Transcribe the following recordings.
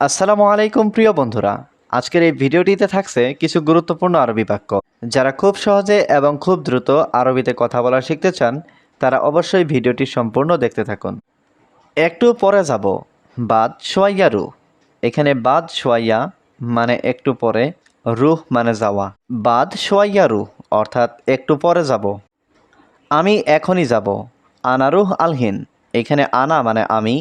আসসালামু আলাইকুম প্রিয় বন্ধুরা। আজকের এই ভিডিওটিতে থাকছে কিছু গুরুত্বপূর্ণ আরবি বাক্য। যারা খুব সহজে এবং খুব দ্রুত আরবিতে কথা বলা শিখতে চান, তারা অবশ্যই ভিডিওটি সম্পূর্ণ দেখতে থাকুন। একটু পরে যাব। বাদ সোয়াইয়া রু এখানে বাদ সোয়াইয়া মানে একটু পরে, রুহ মানে যাওয়া। বাদ সোয়াইয়া রু অর্থাৎ একটু পরে যাব। আমি এখনই যাব। আনারুহ আলহিন। এখানে আনা মানে আমি,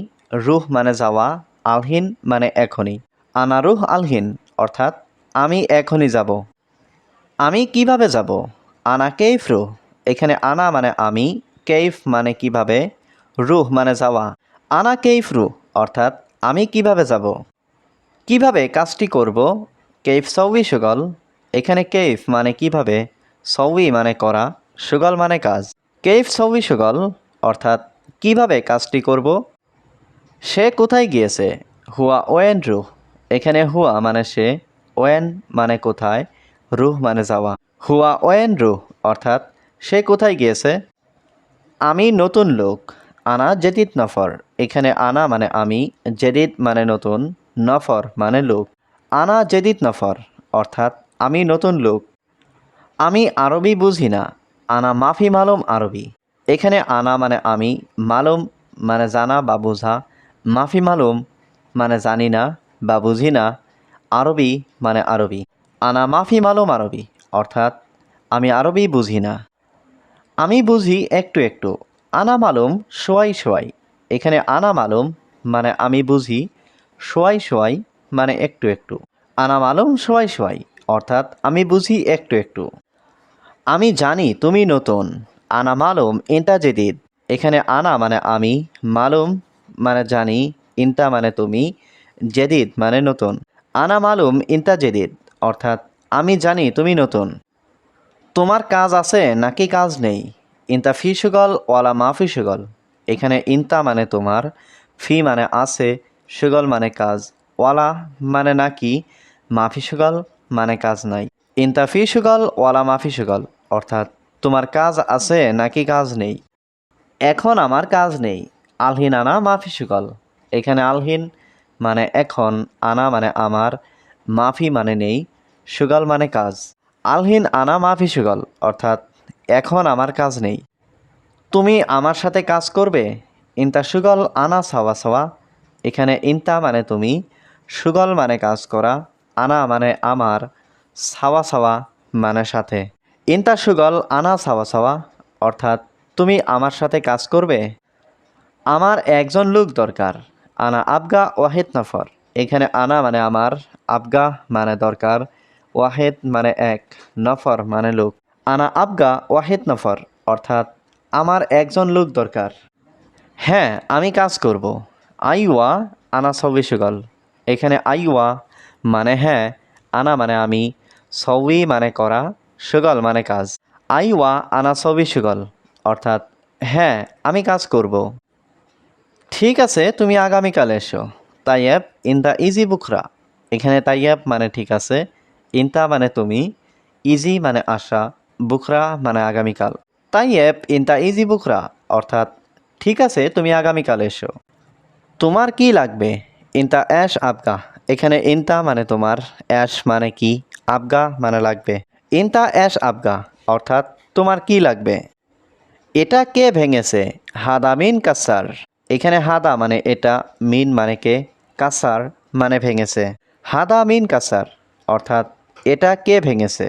রুহ মানে যাওয়া আলহিন মানে এখনই আনা রুহ আলহিন, অর্থাৎ আমি এখনই যাব। আমি কীভাবে যাব? আনা কেইফ রুহ? এখানে আনা মানে আমি, কেইফ মানে কীভাবে? রুহ মানে যাওয়া। আনা কেইফ রুহ, অর্থাৎ আমি কীভাবে যাব? কীভাবে কাজটি করব? কেইফ সৌই সুগল। এখানে কেইফ মানে কীভাবে? সৌই মানে করা, সুগল মানে কাজ। কেইফ সৌই সুগল, অর্থাৎ কীভাবে কাজটি করব? সে কোথায় গিয়েছে? হুয়া ওয়েন রুহ। এখানে হুয়া মানে সে, ওয়েন মানে কোথায়, রুহ মানে যাওয়া। হুয়া ওয়েন রুহ, অর্থাৎ সে কোথায় গিয়েছে? আমি নতুন লোক, আনা জেদিদ নফর। এখানে আনা মানে আমি, জেদিদ মানে নতুন, নফর মানে লোক। আনা জেদিদ নফর, অর্থাৎ আমি নতুন লোক। আমি আরবি বুঝি না, আনা মাফি মালুম আরবি। এখানে আনা মানে আমি, মালুম মানে জানা বা বোঝা মাফি মালুম মানে জানি না বা বুঝি না, আরবি মানে আরবি। আনা মাফি মালুম আরবি, অর্থাৎ আমি আরবি বুঝি না। আমি বুঝি একটু একটু। আনা মালুম সোয়াই সোয়াই। এখানে আনা মালুম মানে আমি বুঝি, সোয়াই সোয়াই মানে একটু একটু। আনা মালুম সোয়াই সোয়াই, অর্থাৎ আমি বুঝি একটু একটু। আমি জানি তুমি নতুন। আনা মালুম ইন্টা জেদিদ এখানে আনা মানে আমি, মালুম মানে জানি ইন্টা মানে তুমি, জেদিদ মানে নতুন। আনা মালুম ইন্টা জেদিদ, অর্থাৎ আমি জানি তুমি নতুন। তোমার কাজ আছে নাকি কাজ নেই? ইন্তা ফি সুগল, ওয়ালা মাফি সুগল। এখানে ইন্তা মানে তোমার, ফি মানে আছে, সুগল মানে কাজ, ওয়ালা মানে নাকি মাফি সুগল মানে কাজ নাই। ইন্তা ফি সুগল, ওয়ালা মাফি সুগল, অর্থাৎ তোমার কাজ আছে নাকি কাজ নেই? এখন আমার কাজ নেই। আলহিন আনা মাফি সুগল এখানে আলহিন মানে এখন, আনা মানে আমার মাফি মানে নেই সুগল মানে কাজ। আলহিন আনা মাফি সুগল অর্থাৎ এখন আমার কাজ নেই। তুমি আমার সাথে কাজ করবে? ইন্তা সুগল আনা সাওয়া সাওয়া। এখানে ইন্তা মানে তুমি সুগল মানে কাজ করা, আনা মানে আমার, সাওয়া সাওয়া মানে সাথে। ইন্তা সুগল আনা সাওয়া সাওয়া, অর্থাৎ তুমি আমার সাথে কাজ করবে? আমার একজন লোক দরকার। আনা আবগা ওয়াহেদ নফর। এখানে আনা মানে আমার, আবগা মানে দরকার, ওয়াহেদ মানে এক, নফর মানে লোক। আনা আবগা ওয়াহেদ নফর, অর্থাৎ আমার একজন লোক দরকার। হ্যাঁ আমি কাজ করব। আইওয়া, আনা সবই সুগল এখানে আইওয়া মানে হ্যাঁ আনা মানে আমি। সবই মানে করা, সুগল মানে কাজ। আইওয়া, আনা সবই সুগল অর্থাৎ হ্যাঁ আমি কাজ করব। ঠিক আছে, তুমি আগামীকাল এসো। তাইয়েব ইন দ্য ইজি বুকরা এখানে তাইয়েব মানে ঠিক আছে, ইনতা মানে তুমি, ইজি মানে আশা বুকরা মানে আগামীকাল। ইন ইনতা ইজি বুকরা অর্থাৎ ঠিক আছে, তুমি আগামীকাল এসো। তোমার কি লাগবে? ইনতা অ্যাশ আবগা। এখানে ইনতা মানে তোমার, অ্যাশ মানে কি? আবগা মানে লাগবে। ইনতা অ্যাশ আবগা, অর্থাৎ তোমার কি লাগবে? এটা কে ভেঙেছে? হাদামিন কাসার। এখানে হাদা মানে এটা, মিন মানে কে? কাসার মানে ভেঙেছে। হাদা মিন কাসার অর্থাৎ এটা কে ভেঙেছে?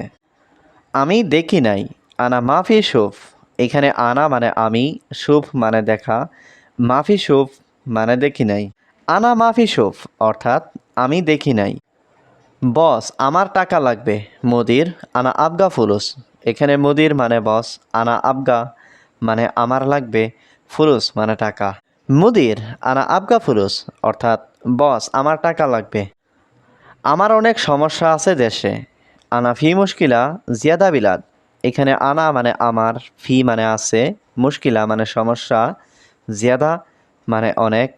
আমি দেখি নাই, আনা মাফি সুফ এখানে আনা মানে আমি সুফ মানে দেখা। মাফি সুফ মানে দেখি নাই। আনা মাফি সুফ অর্থাৎ আমি দেখি নাই। বস, আমার টাকা লাগবে। মুদির, আনা আবগা ফুলুস। এখানে মুদির মানে বস, আনা আবগা মানে আমার লাগবে। ফুলুস মানে টাকা। মুদির আনা আবগা ফুলুস, অর্থাৎ, বস, আমার টাকা লাগবে। আমার অনেক সমস্যা আছে দেশে। আনা ফি মুশকিলা, জিয়াদা বিলাদ এখানে আনা মানে আমার, ফি মানে আছে, মুশকিলা মানে সমস্যা, জিয়াদা মানে অনেক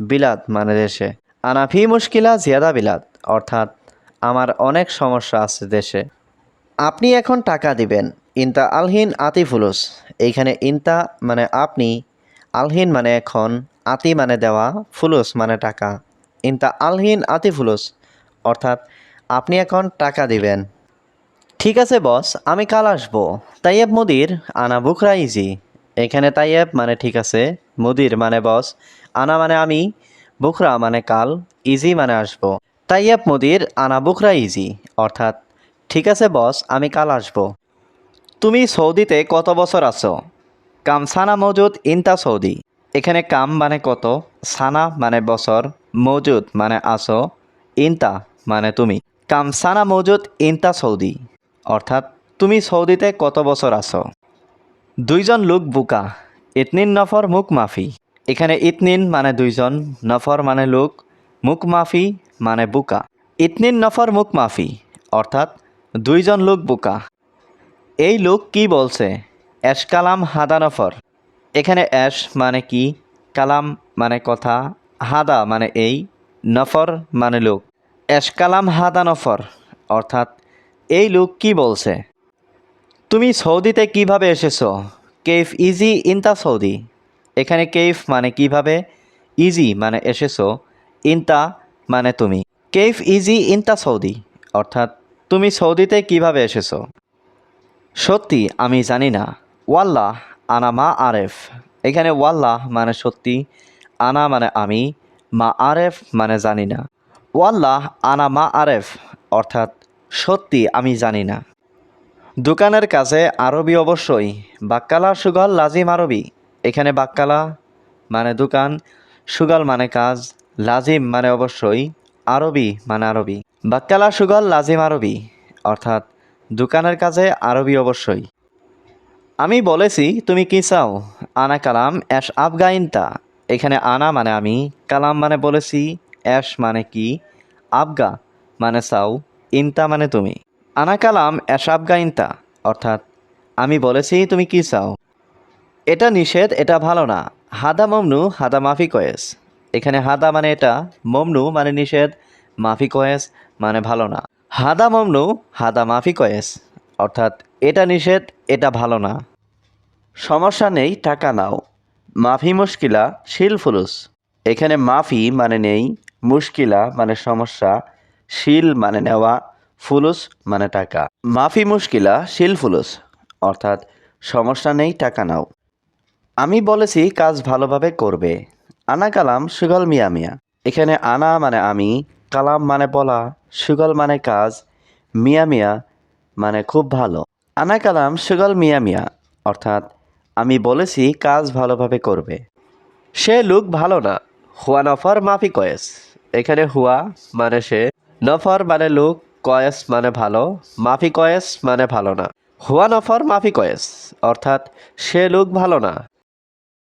বিলাদ মানে দেশে। আনা ফি মুশকিলা, জিয়াদা বিলাদ অর্থাৎ, আমার অনেক সমস্যা আছে দেশে। আপনি এখন টাকা দিবেন। ইনতা আলহিন আতিফুলুস। এইখানে ইনতা মানে আপনি আলহিন মানে এখন আতি মানে দেওয়া ফুলুস মানে টাকা। ইনতা আলহিন আতি ফুলুস, অর্থাৎ আপনি এখন টাকা দিবেন। ঠিক আছে বস, আমি কাল আসব। তাইয়েব মুদির আনা বুকরা ইজি এখানে তাইয়েব মানে ঠিক আছে, মুদির মানে বস, আনা মানে আমি বুকরা মানে কাল, ইজি মানে আসব। তাইয়েব মুদির আনা বুকরা ইজি অর্থাৎ ঠিক আছে বস, আমি কাল আসব। তুমি সৌদিতে কত বছর আছো? কাম সানা মজুদ ইনতা সৌদি। এখানে কাম মানে কত, সানা মানে বছর, মজুদ মানে আসো, ইনতা মানে তুমি। কাম সানা মজুদ ইনতা সৌদি। অর্থাৎ তুমি সৌদিতে কত বছর আছো দুইজন লোক বুকা, ইতনিন নফর মুখ মাফি। এখানে ইতনিন মানে দুইজন, নফর মানে লোক, মুখ মাফি মানে বুকা। ইতনিন নফর মুখ মাফি, অর্থাৎ দুইজন লোক বুকা। এই লোক কি বলছে? অ্যাশ কালাম হাদা নফর এখানে অ্যাশ মানে কি? কালাম মানে কথা, হাদা মানে এই, নফর মানে লোক। অ্যাশ কালাম হাদা নফর অর্থাৎ এই লোক কি বলছে? তুমি সৌদিতে কীভাবে এসেছ? কেফ ইজি ইনতা সৌদি। এখানে কেফ মানে কীভাবে? ইজি মানে এসেছ, ইনতা মানে তুমি। কেফ ইজি ইনতা সৌদি, অর্থাৎ তুমি সৌদিতে কীভাবে এসেছ? সত্যি, আমি জানি না। ওয়াল্লাহ, আনা মা আরেফ। এখানে ওয়াল্লাহ মানে সত্যি, আনা মানে আমি, মা আরেফ মানে জানি না। ওয়াল্লাহ, আনা মা আরেফ, অর্থাৎ সত্যি আমি জানি না। দোকানের কাছে আরবি অবশ্যই, বাক্কালা সুগল লাজিম আরবি। এখানে বাক্কালা মানে দোকান, সুগল মানে কাজ, লাজিম মানে অবশ্যই, আরবি মানে আরবি। বাক্কালা সুগল লাজিম আরবি, অর্থাৎ দোকানের কাছে আরবি অবশ্যই। আমি বলেছি, তুমি কি চাও? আনা কালাম, অ্যাশ আফগাইনতা। এখানে আনা মানে আমি, কালাম মানে বলেছি, অ্যাশ মানে কি? আবগা মানে চাও, ইনতা মানে তুমি। আনা কালাম, অ্যাশ আফগাইনতা। অর্থাৎ, আমি বলেছি, তুমি কি চাও? এটা নিষেধ, এটা ভালো না। হাদা মমনু, হাদা মাফি কয়েস। এখানে হাদা মানে এটা, মমনু মানে নিষেধ, মাফি কয়েস মানে ভালো না। হাদা মমনু, হাদা মাফি কয়েস। অর্থাৎ এটা নিষেধ, এটা ভালো না। সমস্যা নেই, টাকা নাও। মাফি মুশকিলা, শিল ফুলুস। এখানে মাফি মানে নেই, মুশকিলা মানে সমস্যা, শিল মানে নেওয়া, ফুলুস মানে টাকা। মাফি মুশকিলা, শিল ফুলুস, অর্থাৎ সমস্যা নেই, টাকা নাও। আমি বলেছি কাজ ভালোভাবে করবে। আনা কালাম, সুগল মিয়া মিয়া। এখানে আনা মানে আমি, কালাম মানে বলা, সুগল মানে কাজ, মিয়া মিয়া মানে খুব ভালো। আনা কালাম সুগল মিয়া মিয়া, অর্থাৎ আমি বলেছি কাজ ভালোভাবে করবে। সে লুক ভালো না। হুয়া নফর মাফি কয়েস। এখানে হুয়া মানে সে, নফর মানে লুক, কয়েস মানে ভালো, মাফি কয়েস মানে ভালো না। হুয়া নফর মাফি কয়েস, অর্থাৎ সে লোক ভালো না।